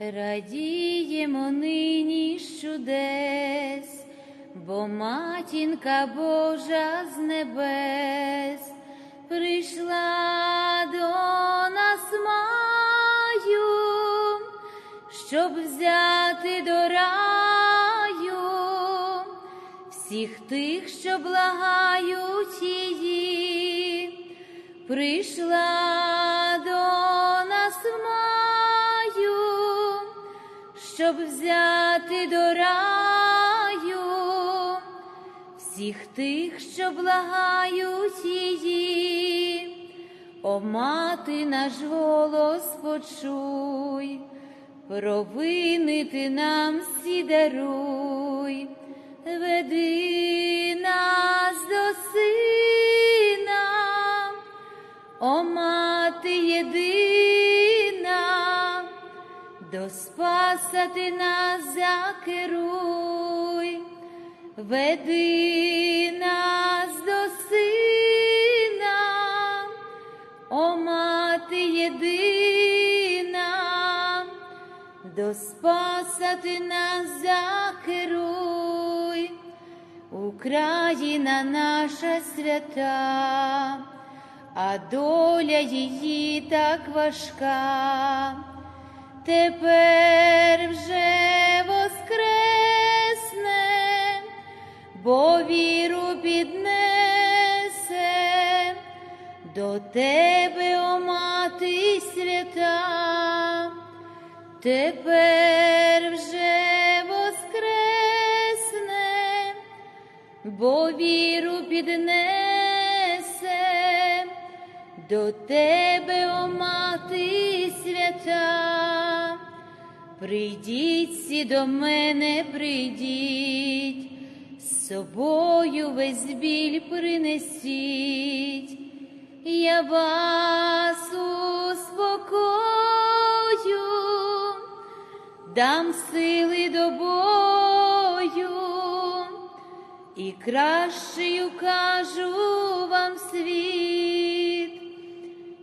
Радіємо нині з чудес, бо матінка Божа з небес прийшла до нас маю, щоб взяти до раю всіх тих, що благають її, прийшла щоб взяти до раю всіх тих, що благають її, о мати наш голос почуй, провини ти нам всі даруй, веди нас до сина, о мати єдина, до спаса ти нас закеруй, веди нас до сина, о мати єдина, до спаса ти нас закеруй, Україна наша свята, а доля її так важка тепер вже воскресне, бо віру піднесе до тебе, о мати свята, тепер вже воскресне, бо віру піднесе до тебе, о мати свята, прийдіть всі до мене, прийдіть, з собою весь біль принесіть, я вас успокою, дам сили до бою. І кращою кажу вам світ,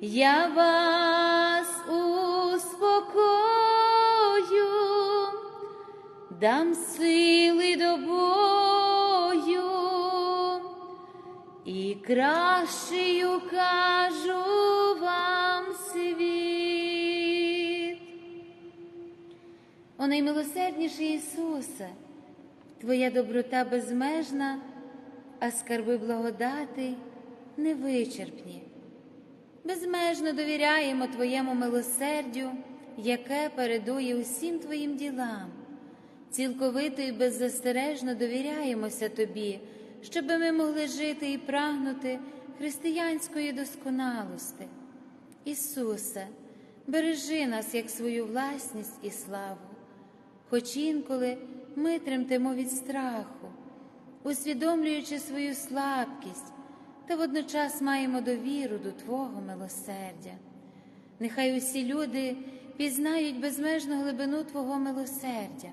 я вас дам сили до бою і кращою кажу вам світ. О наймилосердніший Ісусе, Твоя доброта безмежна, а скарби благодати невичерпні. Безмежно довіряємо Твоєму милосердю, яке передує усім Твоїм ділам. Цілковито і беззастережно довіряємося Тобі, щоб ми могли жити і прагнути християнської досконалости. Ісусе, бережи нас як свою власність і славу, хоч інколи ми тремтемо від страху, усвідомлюючи свою слабкість, та водночас маємо довіру до Твого милосердя. Нехай усі люди пізнають безмежну глибину Твого милосердя,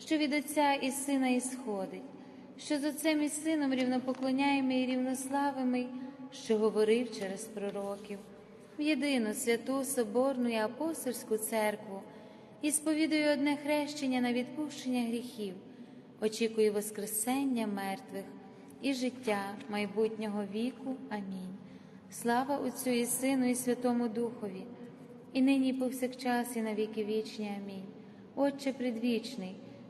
що від Отця і Сина ісходить, що з Отцем і Сином рівнопоклоняємий і рівнославимий, що говорив через пророків, в єдину святу Соборну і апостольську церкву, і сповідую одне хрещення на відпущення гріхів, очікую Воскресення мертвих і життя майбутнього віку. Амінь. Слава Отцю і Сину, і Святому Духові, і нині, і повсякчас, і на віки вічні. Амінь. Отче предвічний,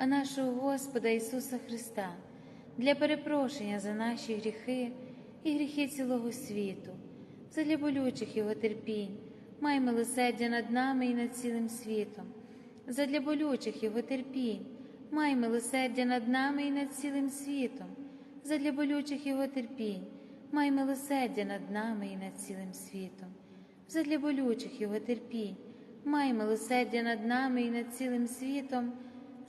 а нашого Господа Ісуса Христа, для перепрошення за наші гріхи і гріхи цілого світу, задля болючих Його терпінь, май милосердя над нами і над цілим світом, задля болючих Його терпінь. Май милосердя над нами і над цілим світом, задля болючих його терпінь, май милосердя над нами і над цілим світом, задля болючих його терпінь, май милосердя над нами і над цілим світом,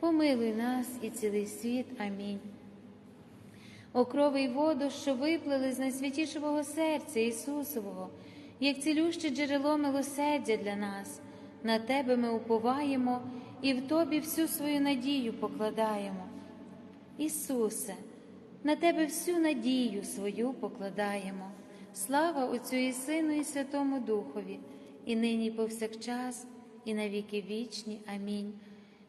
помилуй нас і цілий світ. Амінь. О крови й воду, що виплили з найсвятішого серця Ісусового, як цілюще джерело милосердя для нас, на Тебе ми уповаємо і в Тобі всю свою надію покладаємо. Ісусе, на Тебе всю надію свою покладаємо. Слава Отцю і Сину, і Святому Духові, і нині, і повсякчас, і на віки вічні. Амінь.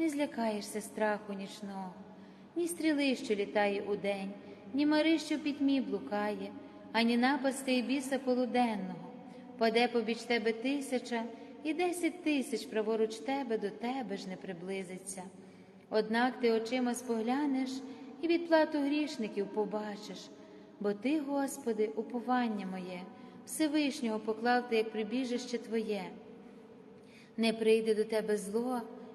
не злякаєшся страху нічного, ні стріли, що літає удень, ні мари, що пітьмі блукає, ані напасти і біса полуденного. Паде побіч тебе тисяча, і десять тисяч праворуч тебе до тебе ж не приблизиться. Однак ти очима споглянеш і відплату грішників побачиш, бо Ти, Господи, уповання моє, Всевишнього поклав ти, як прибіжище Твоє. Не прийде до тебе зло,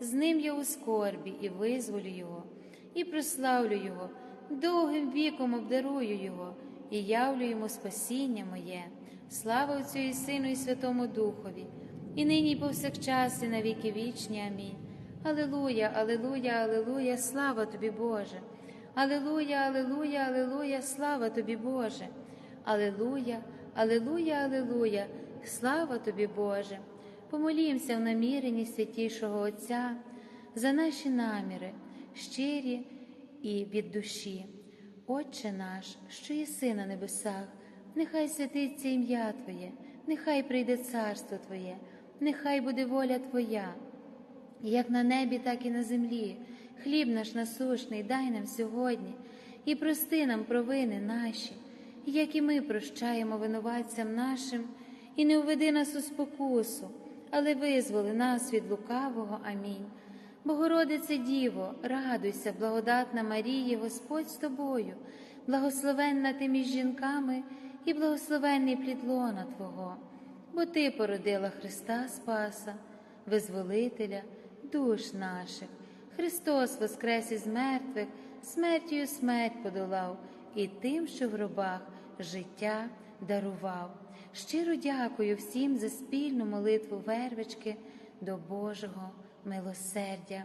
з ним я у скорбі, і визволю його, і прославлю його, довгим віком обдарую його, і явлю йому спасіння моє, слава Отцю і Сину, і Святому Духові, і нині, і повсякчас, і на віки вічні. Амінь. Аллилуйя, Аллилуйя, Аллилуйя, слава тобі, Боже. Аллилуйя, Аллилуйя, Аллилуйя, слава тобі, Боже. Аллилуйя, Аллилуйя, Аллилуйя, слава тобі, Боже. Помолімося в наміренні святішого Отця за наші наміри, щирі і від душі. Отче наш, що єси на небесах, нехай святиться ім'я Твоє, нехай прийде царство Твоє, нехай буде воля Твоя як на небі, так і на землі. Хліб наш насушний дай нам сьогодні і прости нам провини наші, як і ми прощаємо винуватцям нашим, і не уведи нас у спокусу, але визволи нас від лукавого. Амінь. Богородице Діво, радуйся, благодатна Марії, Господь з тобою, благословенна ти між жінками і благословенний плід лона Твого, бо Ти породила Христа Спаса, Визволителя душ наших. Христос воскрес із мертвих, смертю смерть подолав, і тим, що в гробах життя дарував. Щиро дякую всім за спільну молитву вервички до Божого милосердя.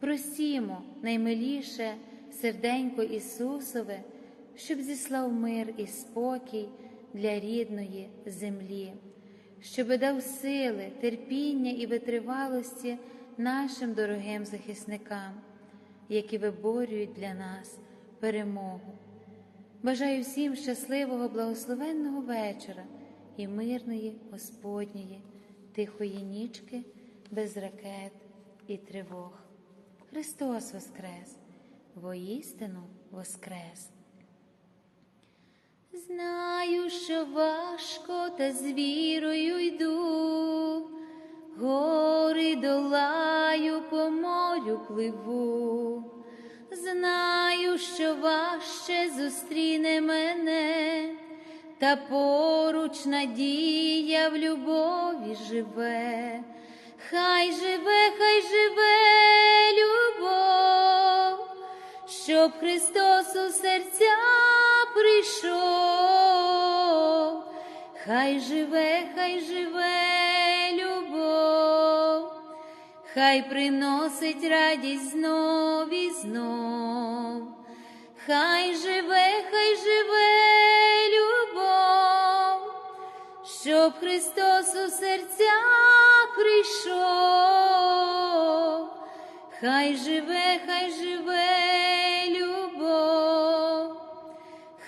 Просімо наймиліше серденько Ісусове, щоб зіслав мир і спокій для рідної землі, щоб дав сили, терпіння і витривалості нашим дорогим захисникам, які виборюють для нас перемогу. Бажаю всім щасливого, благословенного вечора і мирної Господньої, тихої нічки, без ракет і тривог. Христос Воскрес, воістину Воскрес! Знаю, що важко, та з вірою йду, гори долаю, по морю пливу, знаю, що важче зустріне мене, та поруч надія в любові живе, хай живе, хай живе любов, щоб Христос у серця прийшов, хай живе, хай живе любов, хай приносить радість знов і знов, хай живе, хай живе любов, щоб Христос у серця прийшов, хай живе, хай живе любов,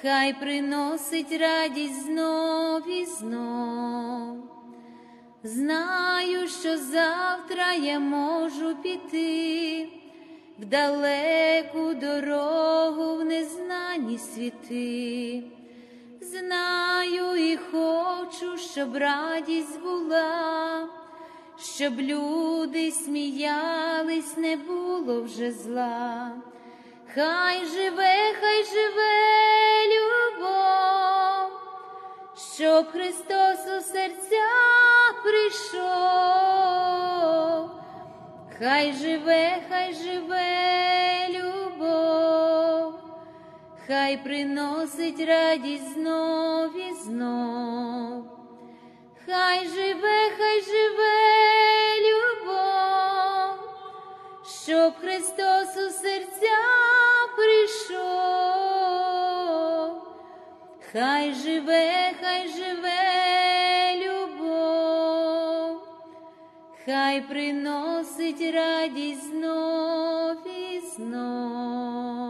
хай приносить радість знов і знов. Знаю, що завтра я можу піти в далеку дорогу в незнані світи. Знаю і хочу, щоб радість була, щоб люди сміялись, не було вже зла. Хай живе, хай живе любов, щоб Христос у серця прийшов, хай живе, хай живе любов, хай приносить радість знов і знов, хай живе, хай живе любов, щоб Христос у серця прийшов, хай живе, хай живе хай приносить радість знов і знов.